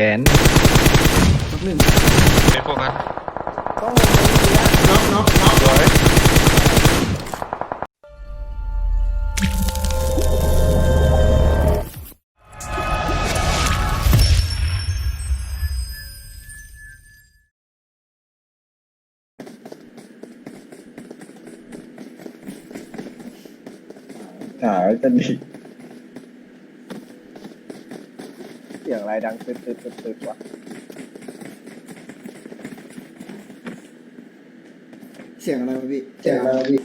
แดนน็อกหนึ่งเป็นโฟกัสต้องลงไปเมื่อกี้น็อกน็อกน็อกสวยหาจะดีเสียงอะไร ดังตึ๊ดตึ๊ดตึ๊ดตึ๊ดวะเสียงอะไรวะพี่เสียงอะไรวะพี่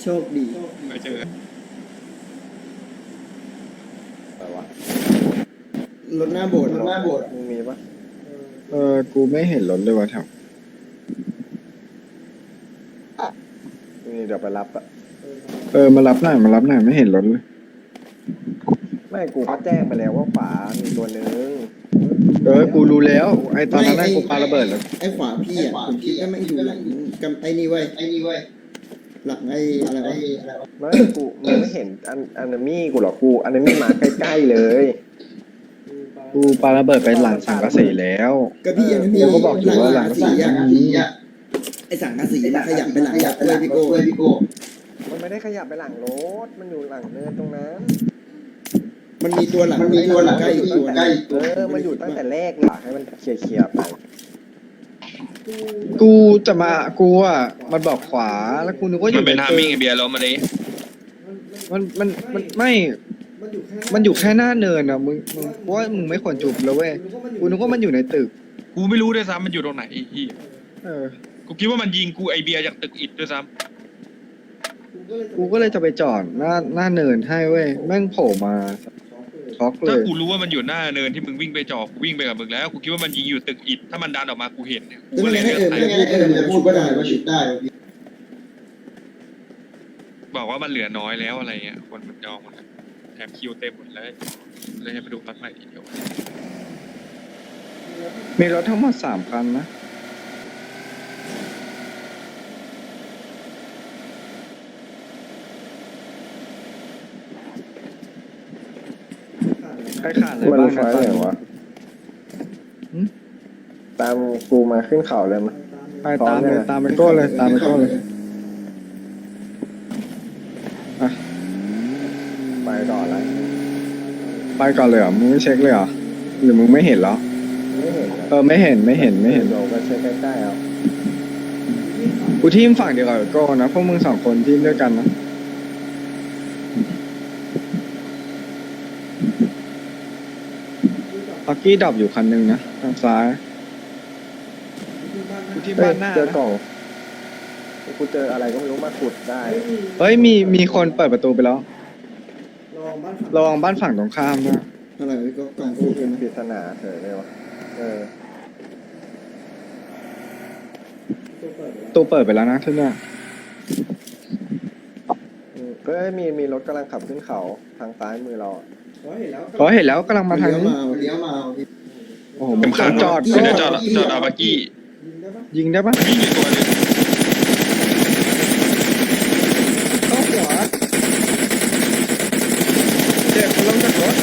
โชคดี ไม่เจออะไรวะรถหน้าโบสถ์รถหน้าโบสถ์มึงมีปะเออ กูไม่เห็นรถเลยว่ะแถวนี่เดี๋ยวไปรับอะเออ มารับหน่อยมารับหน่อยไม่เห็นรถเลย ไม่กูก็แจ้งไปแล้วว่าขวามีตัวหนึงเออ กูรู้แล้ว ไอตอนนั้นน่ะกูปาระเบิดแล้วไอ้ขวาพี่อะผมคิดว่าแม่งอยู่หลังกำไอ้นี่เว้ยไอ้นี่เว้ยหลังไอ้อะไรวะไม่กูมึงไม่เห็นอันอันนามี่กูหรอกกูอันนามี่มาใกล้ๆเลยกูปาระเบิดไปหลังสังกะสีแล้วก็พี่ยังไม่มีกูก็บอกอยู่ว่าหลังสีอะหลังสีอะไอ้สังกะสีมันขยับไปหลังยับเลยพี่โก้พี่โก้มันไม่ได้ขยับไปหลังรถมันอยู่หลังเนินตรงนั้น มันมีตัวหลังมันมีตัวหลังใกล้อยู่ตัวหนึงเออมันอยู่ตั้งแต่แรกเลยอยากให้มันเคลียร์ๆไปกูจะมากูอะมันบอกขวาแล้วกูนึกว่าอมันยู่เป็นในทาตึมิ่งกไอเบียร์ล้มมาดิมันมันมันไม่ มันอยู่แค่หน้าเนินอะมึงมึงกูว่ามึงไม่ควรจุบแล้วเว้ยกูนึกว่ามันอยู่ในตึก กูไม่รู้ด้วยซ้ำมันอยู่ตรงไหนไอ้เหี้ยเออ กูคิดว่ามันยิงกูไอเบียร์จากตึกอิฐด้วยซ้กูก็เลยจะไปจอดหน้าหน้าเนินให้เว้ยแม่งโผล่มา ช็อกำเลถ้าย กูรู้ว่ามันอยู่หน้าเนินที่มึงวิ่งไปจอกูวิ่งไปกับมึงแล้วกูคิดว่ามันยิงอยู่ตึกอิฐถ้ามันดันออกมากูเห็นเนี่ยกูแล้วก็มันเลยให้เลือกเอิญใส่ไม่ให้เอิญจะพูดก็ได้ว่าชุดได้ บอกว่ามันเหลือน้อยแล้วอะไรเงี้ยคนมันจองหมดแล้วแถมคิวเต็มหมดแล้วเลยให้มาดูรถใหม่ทีเดียว มีรถทั้งหมดสามคันนะ ใครขาดอะไรมันบ้างไฟนะอะไรวะหืมตามกูมาขึ้นเขาเลยมั้ย ไปตามเลยตามไปโก้เลยตามไปโก้เลยอะไปก่อนแล้วไปก่อนเลยเหรอมึงไม่เช็คเลยเหรอหรือมึงไม่เห็นเหรอไม่เห็นนะเออไม่เห็นไม่เห็นไม่เห็นเดี๋ยวก็เช็คใกล้ๆเอากูทีมฝั่งเดียวกับโก้นะพวกมึงสองคนทีมด้วยกันนะ ปักกี้ดรอปอยู่คันหนึ่งนะทางซ้ายกูทีมบ้านหน้าเจอนะกล่องกูเจออะไรก็ไม่รู้มาขุดได้เฮ้ยมีมีคนเปิดประตูไปแล้วลองบ้านฝั่งระวังบ้านฝั่งตรงข้ามด้วยอะไรพี่โก้กล่องฟูเป็นไหมปริศนาเถอะเลยวะเออประตูเปิดไปแล้วนะที่เนี่ยอืมก็มีมีรถกำลังขับขึ้นเขาทางซ้ายมือเราอะ ขอเห็นแล้วกำลังมาทางเลี้ยวนี้มาเลี้ยวมาโอ้โหมึงขับจอดเดี๋ยวจอดจอดเอาบักกี้ยิงได้ปะยิงอยู่ตัวหนึงต้องหัวเจ็บลงจากรถ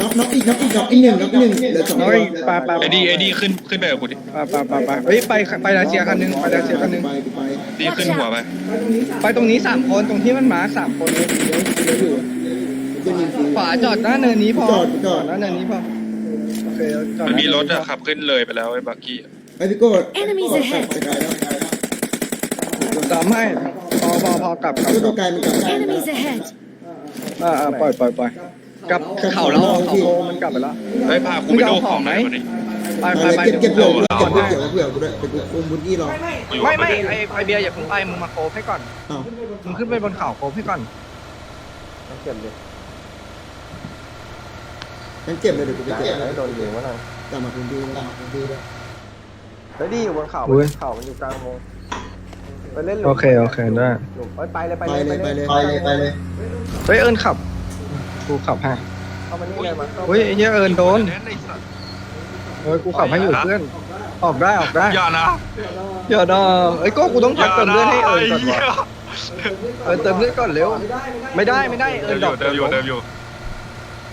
น็อกน็อกอีกน็อกอีกน็อกอีกหนึ่งน็อกอีกหนึ่งเหลือสองน้อยปลาปลาไอดีไอดีขึ้นขึ้นไปกับกูดิไปไปไปไปเฮ้ยไปไปดาเซียคันหนึงไปดาเซียคันหนึงไปไปดีขึ้นหัวไปไปตรงนี้สามคนตรงที่มันมาสามคนเลยก็ยิงฟรี ขวาจอดหน้าเนินนี้พอจอดจอด หน้าเนินนี้พอโอเคจอดมันมีรถหาอะเนินนี้พอขับขึ้นเลยไปแล้วไอ้บักกี้อะไอพี่โก้ Enemies ahead ไปไกลแล้วไกลแล้วตามให้พอพอพอกลับกลับก็กตัลัวบไกลมันกลับ Enemies ahead! อ่าอ่าปล่อยปล่อยปล่อยกลับเขาแล้วเขาโกมันกลับไปแล้ว เฮ้ยพากูไปดูของหน่อยวันนี้ ไปไปไปเก็บเก็บเดี๋เผื่ยอวเก็บเผื่อเผื่อกูด้วยเดี๋ยวกูอุ้มบุญยี่รอกูอยู่ไม่กับไม่นไอไอเบียร์อย่าเพิ่งไปมึงมาโคฟให้ก่อน อ้าวมึงขึ้นไปบนเขาโคฟให้ก่อนต้องเก็บดิ งั้นเก็บเลยเดี๋ยวกูไปจ่ายเก็บให้โดนยิงวะนั่นตามมาพื้นที่ตามมาพื้นที่ด้วยเฮ้ยดีอยู่บนเขาอุ๊ย เขามันอยู่กลางวงไปเล่นหลุมโอเคโอเคได้หลุมเอ้ยไปเลยไปไปเลยเลยไปเลยไปเลยไปเลยเฮ้ยเอิญขับกูขับให้เข้ามานี่เลยมาเฮ้ยไอ้เหี้ยเอิญโดนแไอ้สัตว์เฮ้ยกูขับให้อยู่เพื่อนออกได้ออกได้อย่านะเดี๋ยวนะไอ้ยโก็กูต้องพักเติมเลือดให้เอิญก่อนวะเอิญเติมเลือดก่อนเร็วไม่ได้ไม่ได้เอิเดิญมอดอยู่กเดิมอยู่เดิมอยู่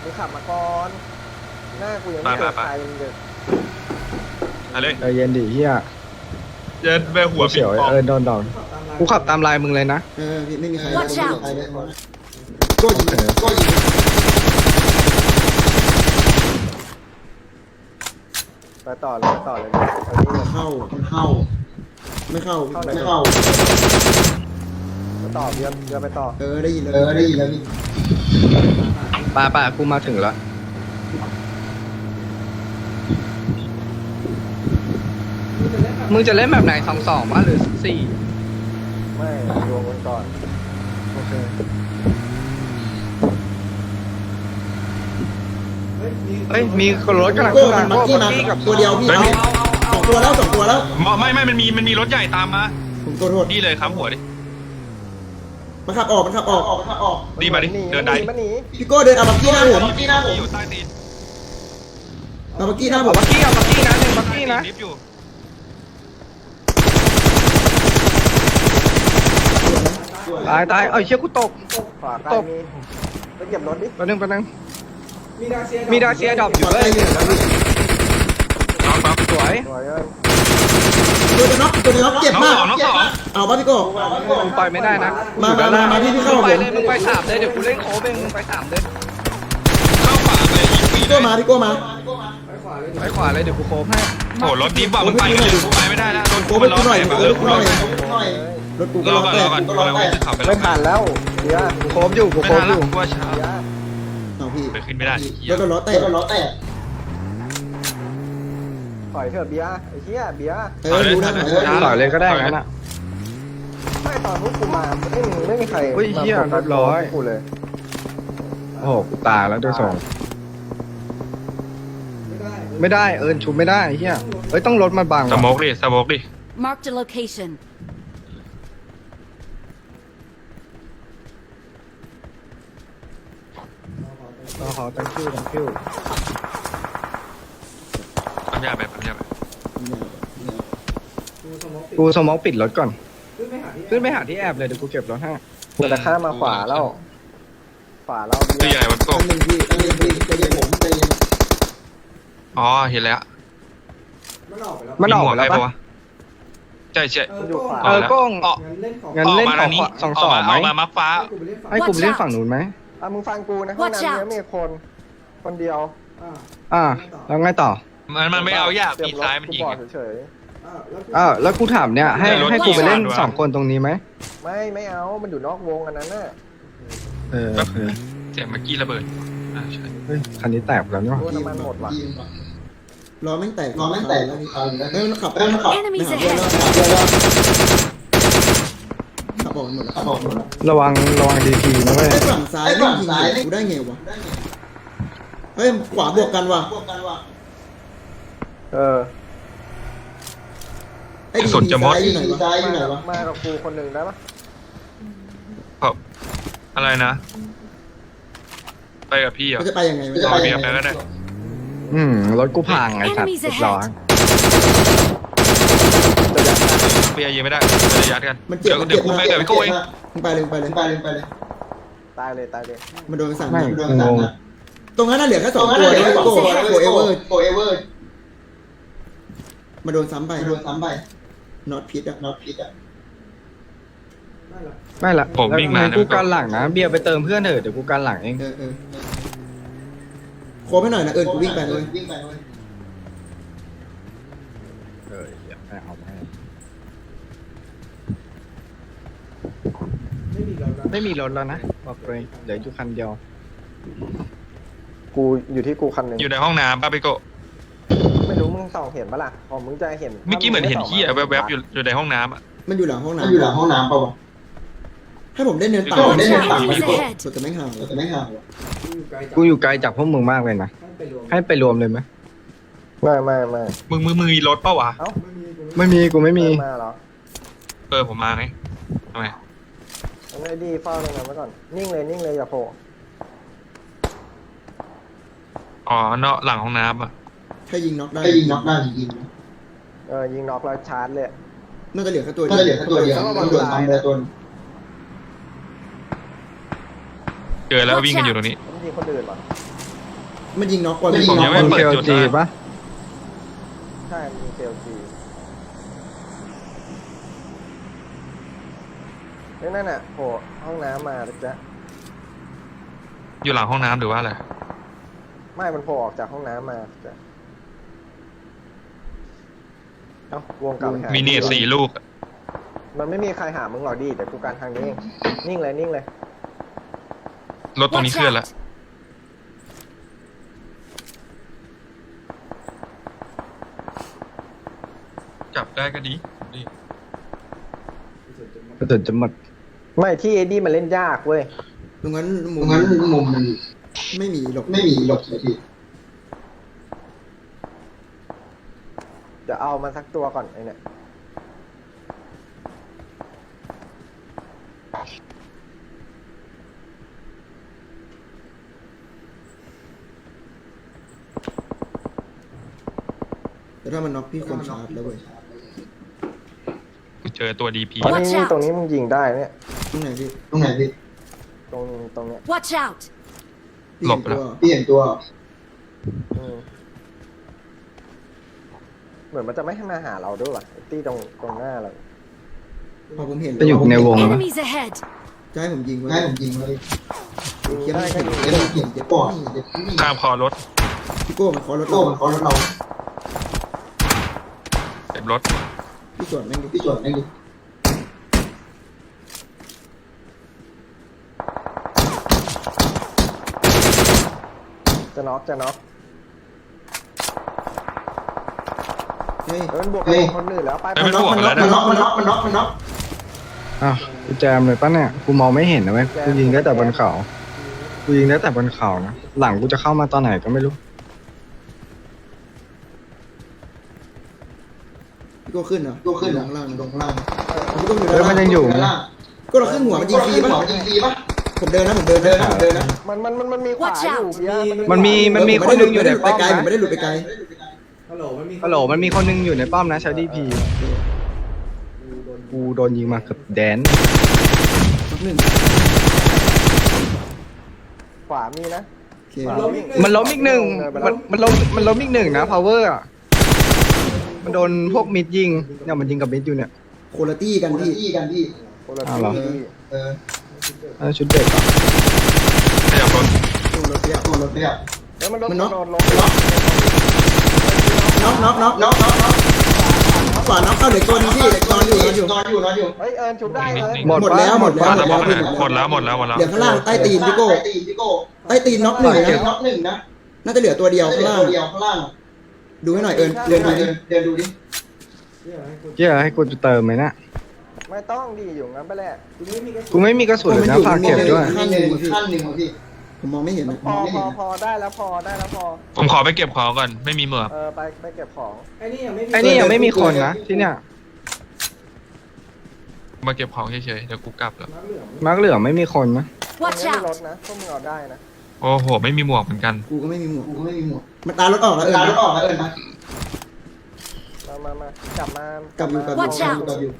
มึงขับมาก่อนมหน้ากูยังไม่เจอไปไปไปใครมึงเดินอะไรใจเย็นดิเฮียเดินไปหัวเฉียวปิงปองเออโดนดอกกูขับตามลายมึงเลยนะ เออพี่ไม่มีใคร Watch out โก้ยิงโอเคโก้ยิงไปต่อเลยไปต่อเลยเอานี่เลย เข้าเข้า ไม่เข้าเข้าไหน ไม่เข้า ไปต่อเบียร์เบียร์ไปต่อ เออได้ยินแล้วเออได้ยินแล้วพี่ ป่าป่ากูมาถึงแล้ว มึงจะเล่นแบบไหนสองสองวะหรือสี่ไม่รวมกันก่อนโอเคเฮ้ยมีรถกำลังโก้ขึ้นมัมานมักกี้มาโก้กับตัวเดียวพี่เอาสองตัวแล้วสองตัวแล้ว ไม่ไม่มันมีมันมีรถใหญ่ตามมาผมตัวโทษ นี่เลยครับหัวดิ มันขับออกมันขับออกมันขับออกดีมาดิหเดินได้มันหนีพี่โก้เดินเอาบักกี้หน้าผมที่หน้าผมอยู่ใต้ตีนเอาบักกี้หน้าผมบักกี้เอาบักกี้นะหนึ่งบักกี้นะลิฟต์อยู่ตายตายเอ้ยเชี่ยกูตกขวาใกตล้บมีไปเก็บรถดิแป๊บนึงแป๊บนึงมีดาเซียดรอปอยู่ปลอดเลภัยยอยู่แล้วพี่น้องครับสวยสวยเลย ตัวจะน็อกตัวจะน็อกเจ็บน้องมากสองน้องสองเอาป่ะพี่โก้มึงปล่อยไม่ได้นะมามามามาพี่พี่เข้ามึงผไปมเลยมึงไปสามเลยเดี๋ยวกูเล่นโค้งเองมึงไปสามเลยเข้าขวาเลยยิงฟรีพี่เลโก้ยมาพี่โก้มาไปขวาเลยเดี๋ยวกูโค้งให้โอ้โหรถดิฟว่ะมึงไปกันเลยกูไปไม่ได้แล้วโดนโก้กูไปมันล้อกูหน่อยแตกโก้อะไปกูหน่อยรถกูก็รอล้อก่อนแตรอกก่อนกูกำลังจะขับไปไม่ทันแล้วเบียร์กูโค้งอยู่กูไม่โค้งทันอแล้วยู่กูว่าช้าเบียร์เอาพี่ไปขึ้นไม่ได้รถก็ล้อแตกรถล้อแตก ถอยเถอะเบียร์ไอ้เหี้ยเบียร์เออรู้นะเออต่อยเลยก็ได้งั้นอะไม่ตอนพวกกูมาไม่มีไม่มีใครเฮ้ยเหี้ยมาโฟกัสเรียบร้อยพวกกูเลยโอ้โหกูตายแล้วด้วยสองไม่ได้เอิญชุบไม่ได้เฮียเอ้ยต้องรถมาบังสโมว่ะกดิสโมกดิ Marked a location. รอขอ thank you thank you ปั๊มยาไปปั๊มยาไป กูสมองปิดรถก่อน ขึ้นไปหาที่แอบเลยเดี๋ยวกูเก็บรถให้กูจะข้ามมาขวาแล้ว ขวาแล้วตัวเบียใหญ่ร์วันโกอันหนึ่งพี่อันหนึ่งพี่ใจเย็นผมใจเย็นอ๋อเห็นแล้วมันออกหวไปแล้วใครปะวใช่ใช่ มันอยู่ขวาเออแล้วโก้ง ออก งั้นเล่นออกมาขอทางนี้สองสองไหมออกมามักฟ้า ให้กูไปเล่นฝั่งนู้นไหมอะมึงฟังกูนะห้อง Watch น้ำ out เนี้ยมีคน คนเดียวอ่าแล้วไงต่อ มันมันไม่เอายากเตรีปีมรถซ้ายมันยิงกูบออะกเฉย อ่าแล้วกูถามเนี่ยให้รถให้กูไปเล่นด้วยสองคนตรงนี้ไหมๆไม่ไม่เอา มันอยู่นอกวงอันนั้นน่ะเออโอเคเสียงเมื่อกี้ระเบิดอ่าใช่เฮ้ยคันนี้แตกแล้วเนาะรู้น้ำมันหมดว่ะ ล้อแม่งแตกล้อแม่งแตกแล้วพี่เฮ้ยมันขับเฮ้ยมันขับ Enemies ไปหา ahead เพื่อนแล้วขับออกหมดแล้วขับออกหมดแล้วระวังระวังดีทีนะเว้ย ไอ้ฝั่งซ้ายไม่ยิงเลยกูได้ไงวะเฮ้ยขวาบวกกันว่ะ เออ ไอ้ดีซ้ายอยู่ไหนวะซ้ายอยู่ไหนวะมากับกูคนหนึ่งได้ปะครับอะไรนะ ไปกับพี่เหรอมันจะไปยังไงรอเบียร์ไปก็ได้ อืมรถกูพังไอ้สัตว์ Enemies เรียบร้อยเบียร์ยิงไม่ได้จะยัดกันมันเจ็บเดี๋ยวมันเดี๋เจ็ยวบกูมากไปกับพี่โก้เองมึงไปเลยมึงไปเลยไปเลยไปเลยตายเลยตายเลยมันโดนสั่งไม่มันโดนกูสั่งงงตรงนั้นน่ะเหลือแค่สองตัวเลยโก้โก้เอเวอร์โก้เอเวอร์มาโดนซ้ำไป โดนซ้ำไป น็อตพิษอะน็อตพิษอะไม่ละผมวิ่งมาแล้วนะกูกันหลังนะเบียร์ไปเติมเพื่อนเถอะเดี๋ยวกูกันหลังเองเออเออโคบให้หน่อยนะเอิญกูวิ่งไปเลยวิ่งไปเลยเออเดี๋ยวไม่เอาไม่ไม่มีรถแล้วนะบอกเลยเหลืออยู่คันเดียว กูอยู่ที่กูคันหนึ่งอยู่ในห้องน้ำป้าพี่โก้ ไม่รู้มึงส่องเห็นปะล่ะอ๋อมึงจะเห็นเมื่อกี้เหมือนเห็นขี้อะแวบๆอยู่อยู่ในห้องน้ำอะมันอยู่หลังห้องน้ำอยู่หลังห้องน้ำเปล่าวะให้ผมได้เนินต่ำ Watch ได้เนิน out. ต่ำ Enemies พี่โก้ ahead. แต่ไม่ห่างแต่ไม่ห่างกูอยู่ไกลจากพวกมึงมากเลยนะ ให้ไปรวมเลยไหมไม่ไม่ไม่มึงมือมือมีรถเปล่าวะเอ้าไม่มีกูไม่มีไม่มาเหรอเออผมมาไงทำไมเอาไอ้ดีเฝ้าตรงนั้นไว้ก่อนนิ่งเลยนิ่งเลยอย่าโผล่อ๋อนอกหลังห้องน้ำอะ ถ้ายิงน็อกได้ถ้ายิงน็อกได้ยิงเออยิงน็อกแล้วชาร์จเลย น่าจะเหลือแค่ตัวเดียวน่าจะเหลือแค่ตัวเดียวมันโดนซ้ำไปตัวเจอแล้ววิ่งกันอยู่ตรงนี้ มันยิงคนอื่นวะมันยิงน็อกก่อนผมยังไม่มีเปิเคดลจุดจีนะปะใช่มีเซลซีเฮ้ยนั่นน่ะโผล่ห้องน้ำมาจ้ะอยู่หลังห้องน้ำหรือว่าอะไร ไม่ มันโผล่ออกจากห้องน้ำมาจ้ะ เอ้าวงกลับไปหามีเนตสี่ลูก มันไม่มีใครหามึงหรอกดิแต่กูการทางนี้เองนิ่งเลยนิ่งเลยรถตรงนี้ Watch เคลื่อนแล้ว out! จับได้ก็ดีดีกระสุนจะหมดไม่ที่เอ็ดดี้มันเล่นยากเว้ย ตรงนั้นมุตรมงนั้นมุมมันไม่มีหรอกไม่มีหลบเลยพี่ จะเอามันสักตัวก่อนไอเนี่ยแต่ถ้ามันน็อกพี่ควรชาร์จแล้วเว้ยกูเจอตัวดีพีตรง Watch นี้ out ตรงนี้มึงยิงได้เนี่ยตรงไหนพี่ตรงไหนพี่ตรงตรงเนี้ย Watch out! พี่เห็นตัวพี่เห็นตัวอืม เหมือนมันจะไม่ให้มาหาเราด้วยว่ะไอ้ตี้ตรงตรงหน้าเราพอผมเห็นจะอยู่ในวงปะ Enemies ahead! จะให้ผมยิงไว้ให้ผมยิงเลยยิงเขียนได้ไม่ก็เห็นยิงเดี๋ยวเราเห็นเดี๋ยวก่อนเดี๋ยวพี่ข้ามคอรถพี่โก้มันเคอรถโก้เรามันขอรถเราเก็บรถพี่สวนแม่งดิพี่จวดนั่นดิจะน็อกจะน็อก เฮ้ยเออมันบวกกับคนอื่นแล้วไปเอ้ยไปมันบวกมันแล้น็อวกนะมันน็อกมันน็อกมันน็อกอ้าวกูแจมเลยปะเนี่ยกูมองไม่เห็นนะเว้ยกูยิงได้แต่บนเขากูยิงได้แต่บนเขานะหลังกูจะเข้ามาตอนไหนก็ไม่รู้พี่โก้ขึ้นเหรอโก้ขึ้นลงล่างลงข้างล่างพี่โก้อยู่เฮ้ยด้านมันล่างยังอยู่ข้างล่างก็เราขึ้นหัวมันยิงฟรีปะปะยิงฟรีปะผมเดินนะผมเดินเดินนะนะเดินนะมันมันมันมันมีขวา Watch อยู่ out เบียร์มันมีมันมีเออคนหนึงอยู่ในไม่ได้หลุดป้อมไปไกล ผมไม่นะได้หลุดไปไกลฮัลโหลมันมีคนหนึงอยู่ในป้อมนะชาดีพีกูโดนยิงมาเกือบแดนสักหนึ่งขวามีนะโอเคขวามีมันล้มอีกหนึ่งมันมันล้มมันล้มอีกหนึ่งนะ power อะมันโดนพวกมิดยิงเนี่ยมันยิงกับมิดอยู่เนี่ยโคลตี้กันคนละพี่ที่กันพี่คนละอ้าวเหรอที่เอออันนั้นชุดเด็กเหรอขยับรถโคลตี้ตัวรถเนี่ยเฮ้ยมันโดนมันน็อกโดนลง น็อกน็อกน็อกน็อกน็อกน็อกขวาน็อกเข้าเหลือตัวนึงพี่นอนอยู่นอนอยู่นอนอยู่นอนอยู่ เฮ้ยเอิญชุบได้เลยหมดหมดแล้วหมดแล้วหมดแล้วหมดแล้วหมดแล้วหมดแล้วเหลือข้างล่างใต้ตีนพี่โก้ใต้ตีนพี่โก้ใต้ตีนน็อกหนึ่งเก็บนะน็อกหนึ่งนะน่าจะเหลือตัวเดียวข้างล่างตัวเดียวข้างล่างดูให้หน่อยเอิญเดิเดินนดูดูดิดิเดินดูดิเจ๊ให้กูเติมไหมเนะไม่ต้องดีอยู่งั้นไปแหละกูไม่มีกระสุนเลยนะฝากเก็บด้วยขั้นหนึ่งขั้นหนึ่งพี่ ผมมองไม่เห็นนะพอพอพอได้แล้วพอได้แล้วพอ ผมขอไปเก็บของก่อน ไม่มีเหมือกเออไปไปเก็บของไอ้นี่ยังไม่มีคนนะที่เนี่ยมาเก็บของเฉยๆเดี๋ยวกูกลับแล้วมาร์กเหลืองไม่มีคนนะ Watch ไม่มีรถ out! นะพวกมึงเอาได้นะ โอ้โห ไม่มีหมวกเหมือนกัน กูก็ไม่มีหมวกกูก็ไม่มีหมวกมันตารถออกแล้วเอิญตาลดออกแล้วเอิญนะมามามากลับมากลับอยู่กลับ Watch อยู่ out กลับอยู่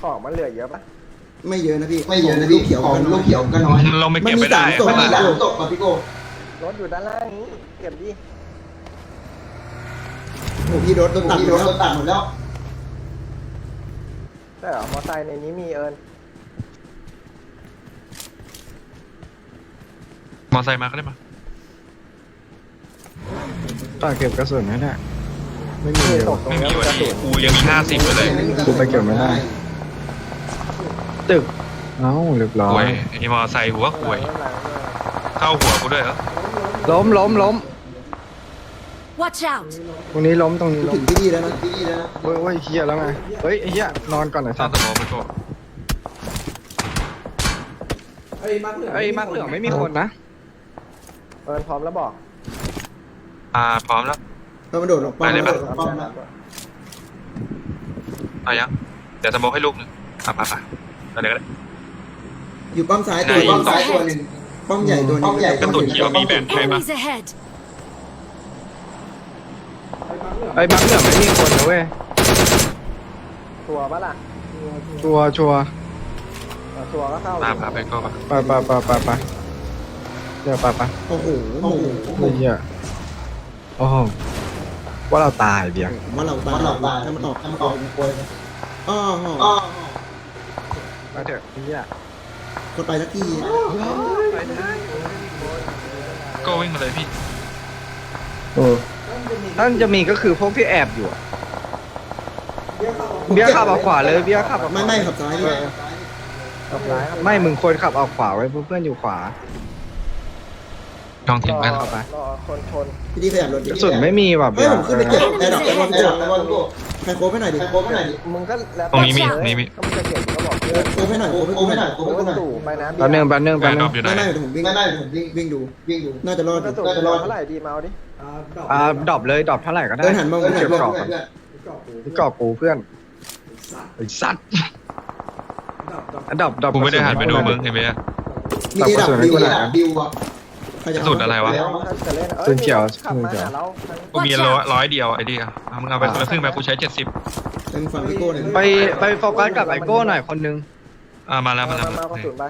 ของมันเหลือเยอะปะ ไม่เยอะนะพี่ไม่เยอะนะพี่เขียวของกันลูกเขียวก็น้อยเราไม่เก็บไม่ได้มันมีสามศพมันมีหลานตกกับพี่โก้รถอยู่ด้านล่างนี้เก็บดิโอ้พี่รถโดนตัดที่หมรดถแล้วตัดหมดแล้วใช่เหรอมอไซค์ในนี้มีเอิญมอไซค์มาก็ได้มาฝากเก็บกระสุนให้ได้ไม่มีคือเลยตว่ะกตรงไม่นี้มีกวันระนี้สุนกูยังมีห้าสิบอยู่เลยกูไปเก็บไม่ได้ ตึก เอ้าเรียบร้อป่วย ยไอ้มอไซค์หัวป่วย เข้าหัวกูด้วยเหรอล้มล้มล้ม Watch out! ตรงนี้ล้มตรงนี้กูล้ถึมงที่นี่แล้วนะพี่นะเฮ้ยเฮ้ยเฮียแล้วไง เฮ้ยไอ้เฮียนอนก่อนหน่อยตาสัมตว์สมองไปก่อนไอ้มาร์กเหลืองไม่มีคนนะเอิญพร้อมแล้วบอกอ่าพร้อมแล้ว เรามาโดดลงป้อมไปเลยปะแล้วป้อมละ เอายังเดี๋ยวสมองให้ลูกหนึงอะไปไป ไปเลยก็ได้ อยู่ป้อมซ้ายตัวไหนป้อมซ้ายตัวหนึ่งป้อมใหญ่ตัวหนึป้องมใหญ่ กระสุนเขียวมีแบ่งให้ปะ Enemies ahead! ไอ้มาร์กเหลืองไม่มีคนนะเว้ย ตัวปะล่ะชัวร์ชัวร์เออชัวร์ก็เข้าตามพาไปก็ปะไปไปไปไปไปเดี๋ยวไปไปโอ้โหโอ้โหเฮ้ยเหี้ยโอ้โหว่าเราตายเบียร์ว่าเราตายว่าเราตายถ้ามันออกถ้ามันออกมันกลัวเลยอ้ออ๋อ มาเถอะเฮียคนไปสักทีก็วิ่งมาเลยพี่เออถ้าจะมีก็คือพวกที่แอบอยู่อะเบียร์ขับออกขวาเลยเบียร์ขับออกขวาไม่ไม่ขับซ้ายด้วยกับร้ายครับไม่มึงควรขับออกขวาไว้เพื่อนๆอยู่ขวาลองทิ้งไปรแล้อวไปรอคนชนพี่ดีขยับรถดิกระสุนไม่มีว่ะเฮ้เบียยผร์มขึ้นไปเก็บแอร์ดรอปแอร์ดรอปไอ้ดอกไอ้ดอกใครโค้งให้หน่อยดิไอ้โค้งไปไหนดิมึงก็แล้วตรงนี้มีตรงนี้มี ก็มึงจะเก็บ ก็บอกเพื่อนโค้งให้หน่อยโอ้โค้งให้โหกูหไม่น่อยได้โอ้โหไม่ได้ตู่ไปนะแป๊บนึงแป๊บนึงแอแป๊บร์ดนึรองปอยู่ไหนไม่ไม่เดี๋ยวผมวิ่งไม่ได้ผมวิ่งวิ่งดูวิ่งดูน่าจะรอดอก็ยู่ตู่น่าจะรอดเท่าไหร่ดีมาเอาดิอ่าดรอปเลยดรอปเท่าไหร่ก็ได้เดินหันมาเพื่อนเก็บเพื่อนกรอบก่อนเพื่อนที่กรอบกูเพื่อนไอ้สัตว์ดรอปดรอปกูไม่ได้หันไปดูมึงเห็นไหมอะมีเอดับกระสุนบิวไม่อะได้บิวอะใครจะ กระสุนอะไรวะ แล้วถ้าจะเล่นปืนเขียวขับปืนมาเขียว หาเราทั้งกูมีร้อยร้อยเดียวไอ้ดิอะเอามึงเอาไปคนละครึ่งไปกูใช้เจ็ดสิบเป็นฝั่งพี่โก้หน่อยไปไปโฟกัสกับไอโก้หน่อยคนนึงอ่ามาแล้วมามาแล้วมากระสุนไป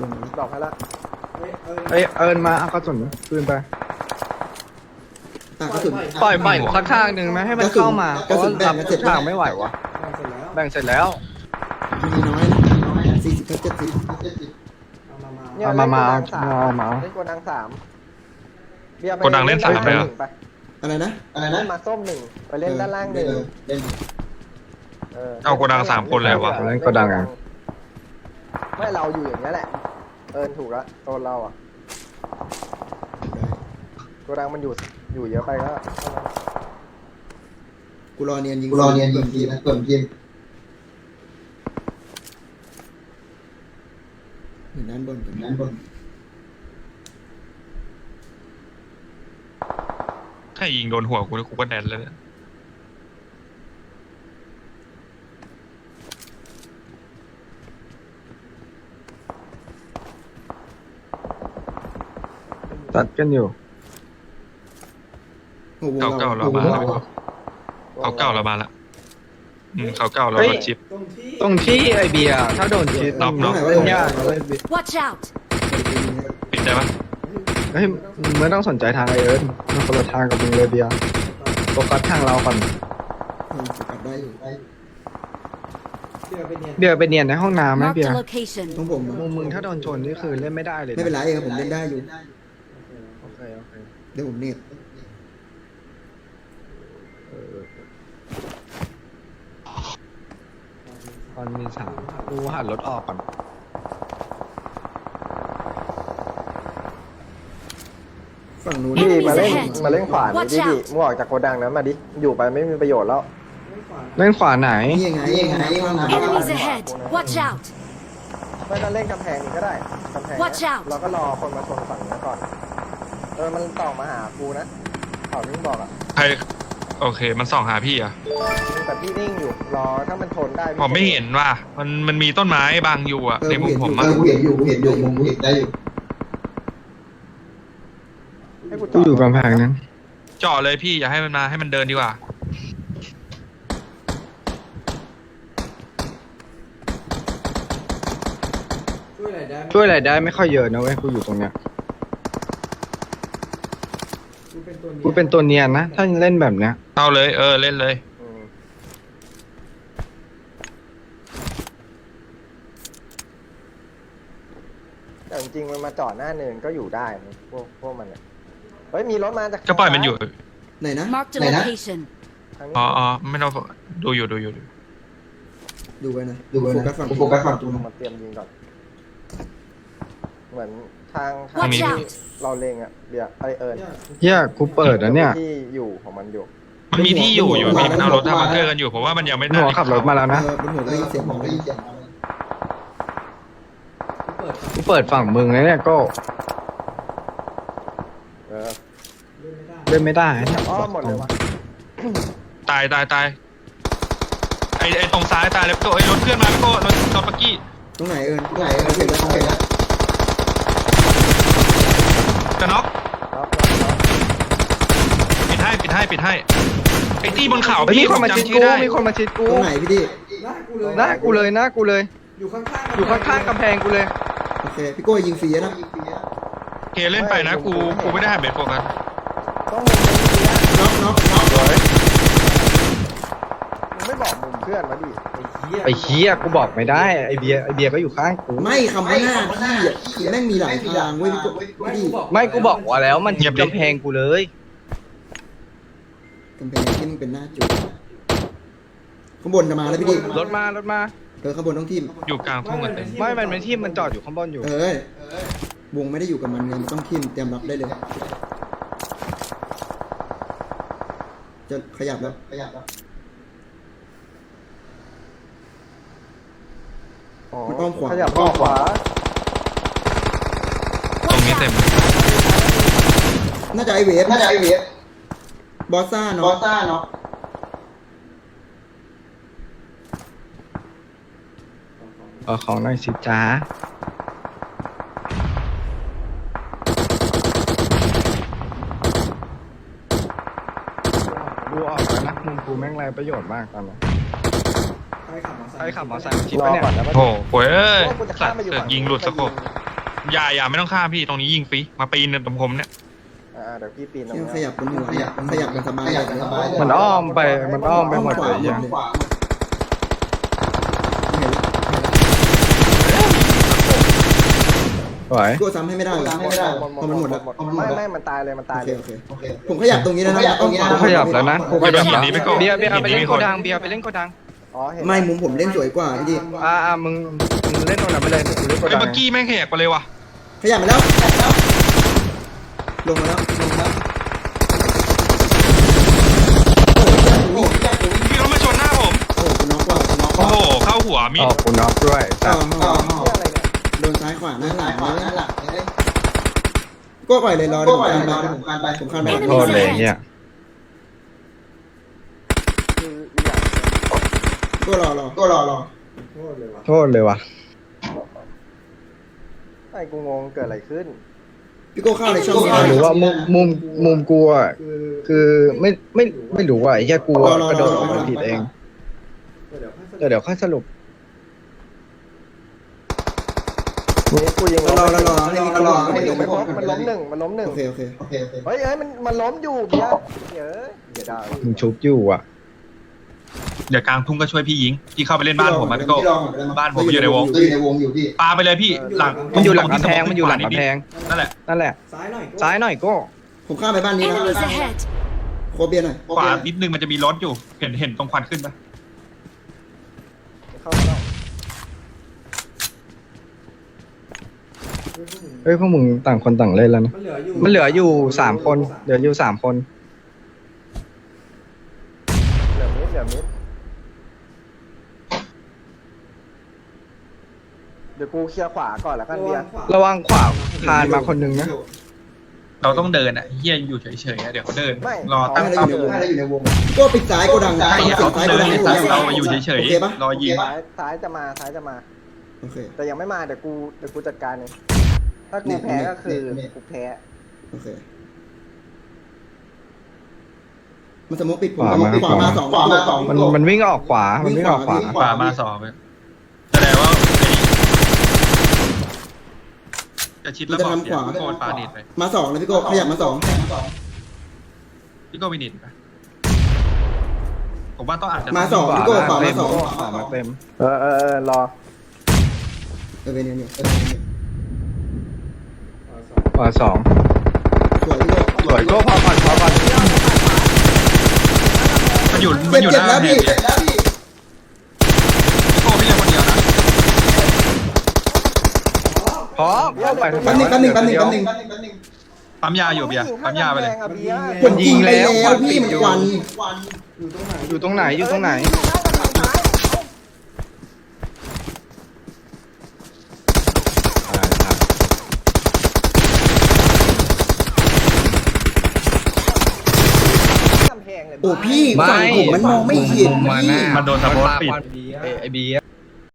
ลงมาดอกให้ละเอ้ยเอิญมาเอากระสุนปืนไปอะกระสุน ปล่อยปล่อยสักข้างหนึ่งไหมให้มันเข้ามาเพกระราะสุว่านแบ่รังบกันเจ็ดทางไม่ไหววะแบ่งเสร็จแล้วมีน้อยนะสี่สิบกับเจ็ดสิบ เนี่ยเอามามาล่นโกดังสเอามาเล่นโกดังสามเบียร์ไปโกดังเล่นสามเลยเหรอไปอะไรนะ อะไรเล่นะนมาส้มหนึ่งไปเล่นด้านล่างหนึ่งเล่น เออเอาโกดังสามคนเลยวะ เล่นโกดังอะไม่เราอยู่อย่างนี้ยแหละ เอินถูกละโซนเราอะโกดังมันอยู่อยู่เยอะไปก็กูรอเนียนยิงกูรอเรียนยิงทีนะเปิดยิง เห็นด้านบนกันนั้นบนถ้ายิงโดนหัวกูแล้วกูก็แดนเลยเนี่ยตัดกันอยู่โอ้โหเก่าเก่าเรามาแล้วเขาเก่าเรามาแล้ว อืมเขาเก่าเราเฮ้ยโดนจิบตรงที่ไอเบียร์ถ้าโดนชิดน็อกน็อกเล่นยากนะเว้ย Watch out! ปิดได้ปะเฮ้ยมึงไม่ต้องสนใจทางไอเอิญมันคนละทางกับมึงเลยเบียร์โฟกัสทางเราก่อนอืมกลับได้อยู่เบียร์ไปเนียนในห้องน้ำไหม Marked เบีย a ร์ location. ต้องผมมุมมึงถ้าโดนชนนี่คือเล่นไม่ได้เลยะไม่เป็นไรครับผมเล่นได้อยู่ โอเคโอเคเดี๋ยวผมเน็ต ตอนมีสามกูหันรถออกก่อนฝั่งนู้นพี่มาเล่น Enemies ahead มาเล่นขวาน Watch ดิดิ out มึงออกจากโกดังนั้นมาดิ อยู่ไปไม่มีประโยชน์แล้ว เล่นขวาไหน นี่ยังไงนี่ยังไงห้องน้ำ Enemies ahead! Watch out! ไม่ต้องเล่นกำแพงนี้ก็ได้กำแพง Watch นะ out เราก็รอคนมาชนฝั่งนี้ก่อน เออ มันต่อมาหากูนะข่าวที่มึงบอกอะ ใคร โอเค มันส่องหาพี่อะ แต่พี่นิ่งอยู่รอถ้ามันชนได้ผมไม่เห็นว่ามันมันมีต้นไม้บางอยู่อะ ในมุมผมเออะ อกูเห็นอยู่กูเห็นอยู่มึงกูเห็นได้อยู่ให้กูจกูอดอยู่กำแพงนั้น เจาะเลยพี่อย่าให้มันมาให้มันเดินดีกว่า ช่วยอะไรได้ไม่ค่อยเยอะนะเว้ยกูอยู่ตรงเนี้ย กูเป็นตัวเนียนนะ ถ้าเล่นแบบเนี้ยเอาเลย เออเล่นเลย อืมแต่จริงๆมันมาจอดหน้าเนินก็อยู่ได้นะพวกพวกมันอะเฮ้ยมีรถมาจากก็ปล่อยมันอยู่ไหนนะ Marked a Này nè. location. ทางนี้อ๋ออ๋อไม่ต้องดูอยู่ดูอยู่ดูดูไว้นะดูไว้โฟนะกัสฝั่งโฟกัสฝั่งตรงลนู้งนมาเตรียมยิงก่อน เหมือน ทางทาง Watch มี out! เราเลงอะเบียร์ไอเอิญเฮียกูเปิดนะเนี่ยที่อยู่ของมันอยู่ มันมีที่อยู่อยู่มีมันเอารถทำมาเกอร์กันอยู่ผมว่ามันยังไม่หนูขับรถมาแล้วเอนะอบนหัวได้ยินเสียงผมเลได้ยยินเสียงมาเลยกูเปิดฝั่งมึงเลยเนี่ยก็เออเล่นไม่ได้เนี่ยอ้อมหมดเลยวะตายตายตายไอไอตรงซ้ายตายแล้วก็ไอรถเพื่อนมาก็รถรถปักกี้ตรงไหนเอิญตรงไหนเออเห็นแล้วเห็นแล้ว จะน็อกครับปิดให้ปิดให้ปิดให้ไอที่บนเขาเฮ้ยมีพี่คนมาผชิดจำกูชื่อได้มีคนมาชิดกูตรงไหนพี่ดิหน้ากูเลยหน้ากูเลยอยู่ข้างอยู่ข้างๆกำแพงกูเลยๆโอเคพี่โก้ยิงฟรีนะเคเล่นไปนะกูกูไม่ได้หันเบ็ดโฟกัส ต้องมุมนี้นะ น็อกน็อกน็อก มึงไม่บอกมุมเพื่อนมาดิ ไอ้เหี้ยกูบอกไม่ได้ไอ้เบียร์ไอ้เบียร์ก็อยู่ข้างกูไม่คำว่าหน้าที่อะคือแม่งมีหลายทางเว้ยพี่โก้พี่ไม่กูบอกว่าแล้วมันจิบกำแพงกูเลยกำแพงที่มันเป็นหน้าจุดข้างบนจะมาแล้วพี่ดิรถมารถมาเออข้างบนต้องทิมอยู่กลางทุ่งกันเต็มไม่มันเป็นที่มันจอดอยู่ข้างบนอยู่เออวงไม่ได้อยู่กับมันไงมันต้องทิมเตรียมรับได้เลยจะขยับแล้วขยับแล้ว มันอ้อมขวา ขยับอ้อมขวา ตรงนี้เต็มน่าจะไอเวฟน่าจะไอเวฟบอสซ่าบอเนาะสซ่าเนาะเออของหน่อยสิจ้าดูออกแล้วนะมุมกูแม่งไรประโยชน์มากตอนนี้ ใครขับมอเตอร์ไซค์มาชิดรอปะเนี่ยก่อนนะโอ้โหโว้ยเอ้ยว่ากูจะสัข้าตมว์ไปอยู่เสือกฝั่งยิงหลุดสะกบอย่าอย่าไม่ต้องฆ่าพี่ตรงนี้ยิงฟรีมาปีนตรงผมเนี่ยอ่าเดี๋ยวพี่ปีนตรงเนี่ยนี้ขยับบนหัวขยับขยับกันสบายขยับกันสบายมันอ้อมไป มันอ้อมไปหมดเลยอ้อมขวายังขวาเห็นสวยตัวซ้ำให้ไม่ได้เลยซ้ำให้ไม่ได้พอมันหมดแล้วไม่ไม่มันตายเลยมันโอตายเคเลยโอเคโอเคผมขยับตรงนี้นะผมขยับตรงนี้นะกูขยับแล้วนะกูขยับหินแล้วนี้ไปก่อนเบียร์เบียร์ไปเล่นหิโกมีคดังเบียร์ไปเล่นโกดัง อ๋อเห็นไม่มุมผมเล่นสวยกว่าพี่ดิอ่าอ่ามึงมึงเล่นตรงไหนไม่เลยเดี๋ยวกูเล่นโกไอ้ดังเมื่อกี้แม่งแหกไปเลยว่ะขยับมาแล้ว ลงมาแล้วลงมาแล้วโอ้โหพี่เขามาชนหน้าผมโอ้โหคุณน็อกว่าคุณน็อกโอ้โหเข้าหัวมีอ๋อกูน็อกด้วยต่จ้ะอต่อเหี้ยอะไรเนี่ยโดนซ้ายขวาหน้าหลัซ้ายงขวาหน้าหลังเลยก็ปล่อยเลยรอก็เดี๋ยวปผล่อยมรอคานไปเดี๋ยวผมคานไปผมคานไปโทษเลยเนี่ย คืออีกอย่าง ก็รอรอก็รอรอโทษเลยว่ะไอ้กูงงเกิดอะไรขึ้น พี่โก้เข้าในช่องไม่รู้ว่ามุมมุมมุมกูอะคือไม่ไม่ไม่รู้ว่าไอ้แค่กูอะกระโดดออกมาผิดเองแต่เดี๋ยวค่อยสรุปนี่กูยิงรอรอรอรอให้มีรอมันให้ล้มมีมันล้มหนึ่งมันล้มหนึ่งโอเคโอเคโอเคโอเคเฮ้ยเฮ้ยมันมันล้มอยู่เบียร์เดี๋ยวเดี๋ยวได้มึงชุบอยู่อะ เดี๋ยวกลางทุ่งก็ช่วยพี่ยิงพี่เข้าไปเล่นบ้านผมมาพี่โก้พี่ลองหมดแล้วมั้งบ้านผมอยู่ในวงอยู่ในวงอยู่พี่ปาไปเลยพี่หลังมันอยู่หลังตรกำแพงที่มันอยู่หลังขวากำแพงนั่นแหละนั่นแหละซ้ายหน่อยซ้ายหน่อยก็ผมข้ามไปบ้านนี้นะ Enemies ahead! โคเบียร์หน่อยขวานิดนึงมันจะมีรถอยู่เห็นเห็นตรงควันขึ้นปะเข้ามาแล้วเฮ้ยพวกมึงต่างคนต่างเล่นแล้วนะมันเหลืออยู่สามคนเหลืออยู่สามคน เหลือมิดเหลือมิด เดี๋ยวกูเคลียร์ขวาก่อนแล้วกันเบียร์ระวังขวาคานมาคนหนึงนะ เราต้องเดินอะเฮียอยู่เฉยๆอะเดี๋ยวเขาเดินไม่รอตั้งไม่เป้าได้อยู่ในวงถ้าได้อยู่ในวงพี่โก้ปิดซ้ายโกดังใช่ปิดเขาซ้ายเดิโกนดังในให้ผมเราหน่อยอยู่เฉยโอเคปะๆรอยิงซ้ายซ้ายจะมาซ้ายจะมา โอเค แต่ยังไม่มาเดี๋ยวกูเดี๋ยวกูจัดการเองถ้ากูแพ้ก็คือกูแพ้โอเค มันสมมติปิดผมขวามาขวามาสองขวามาสองมันมันวิ่งออกขวา มันวิ่งออกขวา ขวามาสองเลยแสดงว่าไอ้ จะชิดแล้วบอกเดี๋ยวพี่โก้ปาดิดไปมาสองเลยพี่โก้ขยับมาสองพี่โก้ไปดิดไปผมว่าต้องอาจจะมาสองขวาพี่โก้ขวาเต็มามสองขวามาเต็มเออเออเออรอเออเป็นเนี่ยเนี่ยขวาสองสวยพี่โก้สวยก็พอก่อนพอก่อนมันอยู่มันอยู่หเจ็บน้าแล้วแพพี่งเนี่ย เจ็บแล้วพี่ พี่โก้พี่เล่นคนเดียวนะ พอไปทำไมแป๊บหนึงแป๊บหนึงแป๊บหนึงแป๊บหนึงปั๊มยาอยู่เบียร์ปั๊มยาไปเลยผมยิงไปแล้วพี่มันควันอยู่ตรงไหนอยู่ตรงไหน โอ้พี่ฝั่งผมมันมองไม่เห็นมุมมาหน้ามันโดนสะโพกปิด ไอ้ไอ้เบียร์